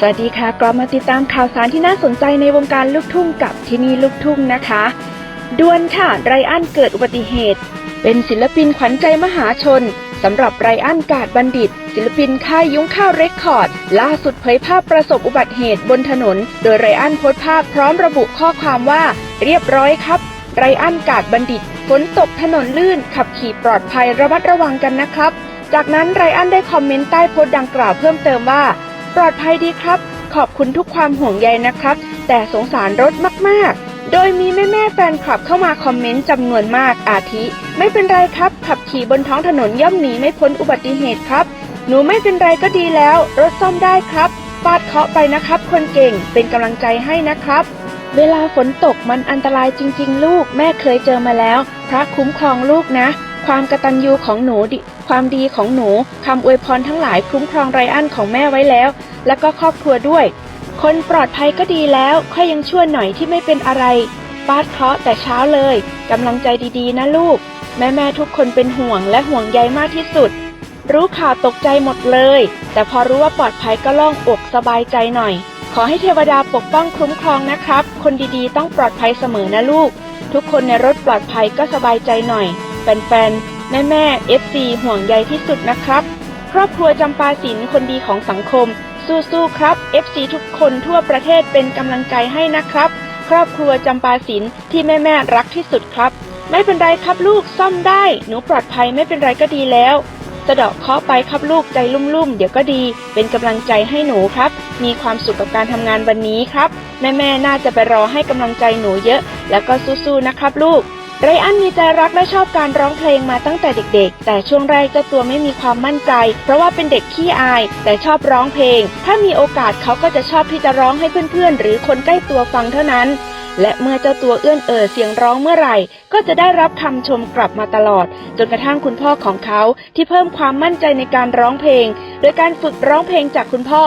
สวัสดีค่ะกลับมาติดตามข่าวสารที่น่าสนใจในวงการลูกทุ่งกับที่นี่ลูกทุ่งนะคะด่วนค่ะไรอันเกิดอุบัติเหตุ เป็นศิลปินขวัญใจมหาชนสำหรับไรอันกาดบัณฑิต ศิลปินค่ายยุ้งข้าวเรคคอร์ด ล่าสุดเผยภาพประสบอุบัติเหตุบนถนน โดยไรอันโพสต์ภาพพร้อมระบุข้อความว่า เรียบร้อยครับ ไรอันกาดบัณฑิตฝนตกถนนลื่น ขับขี่ปลอดภัยระมัดระวังกันนะครับ จากนั้นไรอันได้คอมเมนต์ใต้โพสต์ดังกล่าวเพิ่มเติมว่า ปลอดภัยดีครับ ขอบคุณทุกความห่วงใยนะครับ แต่สงสารรถมากๆ โดยมีแม่ๆแฟนคลับเข้ามาคอมเมนต์จำนวนมากอาทิ ไม่เป็นไรครับ ขับขี่บนท้องถนนย่อมหนีไม่พ้นอุบัติเหตุครับ หนูไม่เป็นไรก็ดีแล้ว รถซ่อมได้ครับฟาดเคาะไปนะครับ คนเก่งเป็นกำลังใจให้นะครับ เวลาฝนตกมันอันตรายจริง ๆ ลูกแม่เคยเจอมาแล้ว พระคุ้มครองลูกนะ ความกระตัญญูของหนูดิความดีของหนูคำอวยพรทั้งหลายคุ้มครองไรอันของแม่ไว้แล้ว แล้วก็ครอบครัวด้วย คนปลอดภัยก็ดีแล้วค่อยยังชั่วหน่อยที่ไม่เป็นอะไรฟาดเคราะห์แต่เช้าเลยกำลังใจดีๆ นะลูก แม่ๆทุกคนเป็นห่วงและห่วงใยมากที่สุด รู้ข่าวตกใจหมดเลย แต่พอรู้ว่าปลอดภัยก็โล่องอกสบายใจหน่อย ขอให้เทวดาปกป้องคุ้มครองนะครับ คนดีๆ ต้องปลอดภัยเสมอนะลูก ทุกคนในรถปลอดภัยก็สบายใจหน่อย แฟนๆ แม่ๆ FC ห่วงใยที่สุดนะครับ ครอบครัวจำปาสินคนดีของสังคม สู้ๆครับ FC ทุกคนทั่วประเทศเป็นกำลังใจให้นะครับ ครอบครัวจำปาสินที่แม่ๆรักที่สุดครับ ไม่เป็นไรครับลูกซ่อมได้ หนูปลอดภัยไม่เป็นไรก็ดีแล้วสะเดาะเคาะไปครับลูกใจลุ่มๆ เดี๋ยวก็ดี เป็นกำลังใจให้หนูครับ มีความสุขกับการทำงานวันนี้ครับ แม่ๆน่าจะไปรอให้กำลังใจหนูเยอะ แล้วก็สู้ๆนะครับลูก ไรอันมีใจรักและชอบการร้องเพลงมาตั้งแต่เด็กๆ แต่ช่วงแรกเจ้าตัวไม่มีความมั่นใจ เพราะว่าเป็นเด็กขี้อาย แต่ชอบร้องเพลง ถ้ามีโอกาสเขาก็จะชอบที่จะร้องให้เพื่อนๆ หรือคนใกล้ตัวฟังเท่านั้น และเมื่อเจ้าตัวเอื้อนเอ่อเสียงร้องเมื่อไหร่ ก็จะได้รับคำชมกลับมาตลอด จนกระทั่งคุณพ่อของเขาที่เพิ่มความมั่นใจในการร้องเพลง โดยการฝึกร้องเพลงจากคุณพ่อ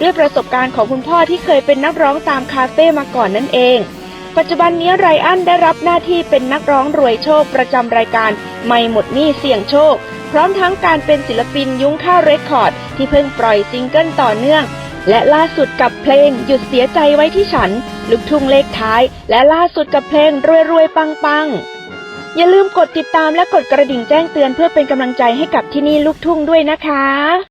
ด้วยประสบการณ์ของคุณพ่อที่เคยเป็นนักร้องตามคาเฟ่มาก่อนนั่นเอง ปัจจุบันนี้ไรอันได้รับหน้าที่เป็นนักร้องรวยโชคประจำรายการไม่หมดหนี้เสี่ยงโชค พร้อมทั้งการเป็นศิลปินยุ้งข้าวเรคคอร์ด ที่เพิ่งปล่อยซิงเกิลต่อเนื่อง และล่าสุดกับเพลงหยุดเสียใจไว้ที่ฉันลูกทุ่งเลขท้าย และล่าสุดกับเพลงรวยรวยปังปังอย่าลืมกดติดตามและกดกระดิ่งแจ้งเตือนเพื่อเป็นกำลังใจให้กับที่นี่ลูกทุ่งด้วยนะคะ